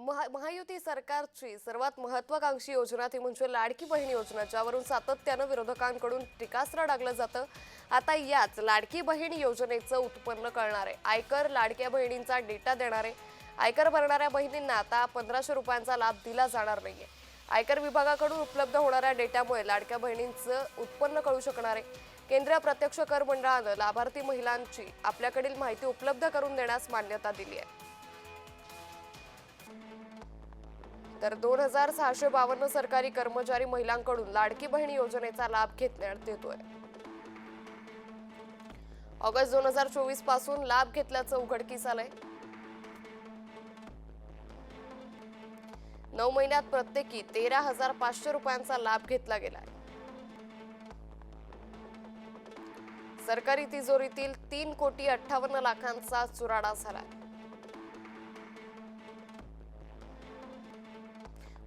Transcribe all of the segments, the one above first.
महा महायुती सरकारची सर्वात महत्वाकांक्षी योजना ती म्हणजे लाडकी बहीण योजना ज्यावरून सातत्यानं विरोधकांकडून टीकास्त्र डागलं जातं. आता याच लाडकी बहीण योजनेचं उत्पन्न कळणार आहे आयकर लाडक्या बहिणींचा डेटा देणार आहे आयकर भरणाऱ्या बहिणींना आता पंधराशे रुपयांचा लाभ दिला जाणार नाहीये. आयकर विभागाकडून उपलब्ध होणाऱ्या डेटामुळे लाडक्या बहिणींचं उत्पन्न कळू शकणार. आहे केंद्रीय प्रत्यक्ष कर मंडळानं लाभार्थी महिलांची आपल्याकडील माहिती उपलब्ध करून देण्यास मान्यता दिली आहे. तर दोन हजार सहाशे बावन्न सरकारी कर्मचारी महिलांकडून लाडकी बहीण योजनेचा लाभ घेण्यात येतोय ऑगस्ट दोन हजार चोवीसपासून लाभ घेतल्याचं उघडकीस आलंय. नऊ महिन्यात प्रत्येकी तेरा हजार पाचशे रुपयांचा लाभ घेतला गेलाय. सरकारी तिजोरीतील तीन कोटी अठ्ठावन्न लाखांचा चुराडा झालाय.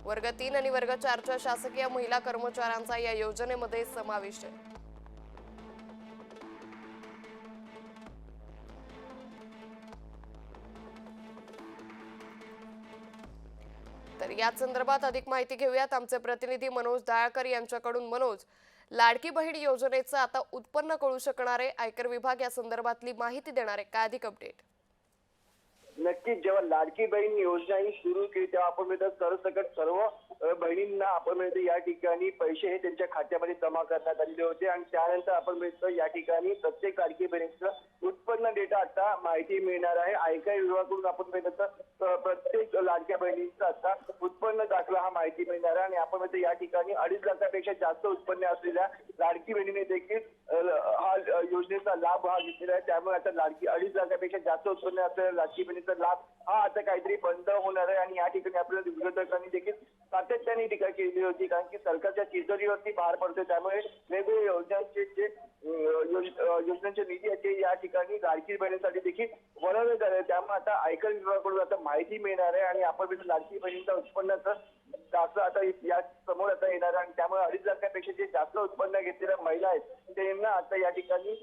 वर्ग तीन आणि वर्ग चारच्या शासकीय महिला कर्मचाऱ्यांचा या योजनेमध्ये समावेश आहे. तर याच संदर्भात अधिक माहिती घेऊयात. आमचे प्रतिनिधी मनोज दाळकर यांच्याकडून. मनोज लाडकी बहीण योजनेचं आता उत्पन्न कळू शकणारे आयकर विभाग या संदर्भातली माहिती देणारे काय अधिक अपडेट नक्कीच जेव्हा लाडकी बहीण योजना ही सुरू केली तेव्हा आपण म्हणतो सरसकट सर्व अ, बहिणींना आपण म्हणतो या ठिकाणी पैसे हे त्यांच्या खात्यामध्ये जमा करण्यात आलेले होते. आणि त्यानंतर आपण म्हणतो या ठिकाणी प्रत्येक लाडकी बहिणीचं उत्पन्न डेटा आता माहिती मिळणार आहे. आयकर विभागाकडून आपण म्हणतो अ, प्रत्येक लाडक्या बहिणीचं आता उत्पन्न दाखला हा माहिती मिळणार आहे. आणि आपण म्हणतो या ठिकाणी अडीच लाखापेक्षा जास्त उत्पन्न असलेल्या लाडकी बहिणीने देखील अ, हा अ, योजनेचा लाभ हा घेतलेला आहे. त्यामुळे आता लाडकी अडीच लाखापेक्षा जास्त उत्पन्न असलेल्या लाडकी बहिणीचा लाभ हा आता काहीतरी बंद होणार आहे आणि या ठिकाणी आपल्याला विरोधकांनी देखील सातत्याने टीका केली होती. कारण की सरकारच्या तिजोरीवरती भार पडतोय. त्यामुळे वेगवेगळ्या योजनांचे जे योजनांचे निधी आहे ते या ठिकाणी लाडकी बहिणीसाठी देखील वळवले झाले त्यामुळे आता आयकर विभागाकडून आता माहिती मिळणार आहे आणि आपण लाडकी बहिणीच्या उत्पन्नाचं दाखला आता या समोर आता येणार आणि त्यामुळे अडीच लाखापेक्षा जे जास्त उत्पन्न घेतलेल्या महिला आहेत त्यांना आता या ठिकाणी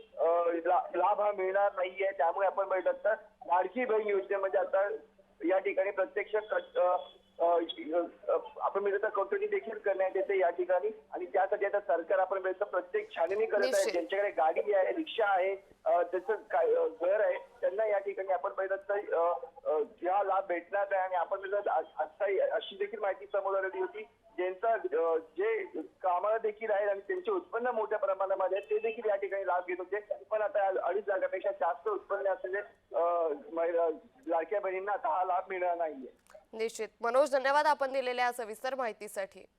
लाभ हा मिळणार नाहीये. त्यामुळे आपण म्हणत तर लाडकी बहीण योजनेमध्ये आता या ठिकाणी प्रत्यक्ष आपण मिळत कटोरी देखील करण्यात येते या ठिकाणी. आणि त्यासाठी आता सरकार आपण मिळतं प्रत्येक छाननी करत आहे. ज्यांच्याकडे गाडी आहे रिक्षा आहे त्याचं घर आहे ठिकाणी ज्या लाभ भेटणार आहे आणि आपण पाहिलं आता अशी देखील माहिती समोर आलेली होती. ज्यांचा जे कामाला देखील आहेत आणि त्यांचे उत्पन्न मोठ्या प्रमाणामध्ये ते देखील या ठिकाणी लाभ घेत होते. पण आता अडीच लाखापेक्षा जास्त उत्पन्न असलेले लाडक्या बहिणींना आता हा लाभ मिळणार नाहीये. निश्चित. मनोज धन्यवाद आपण दिलेल्या सविस्तर माहितीसाठी.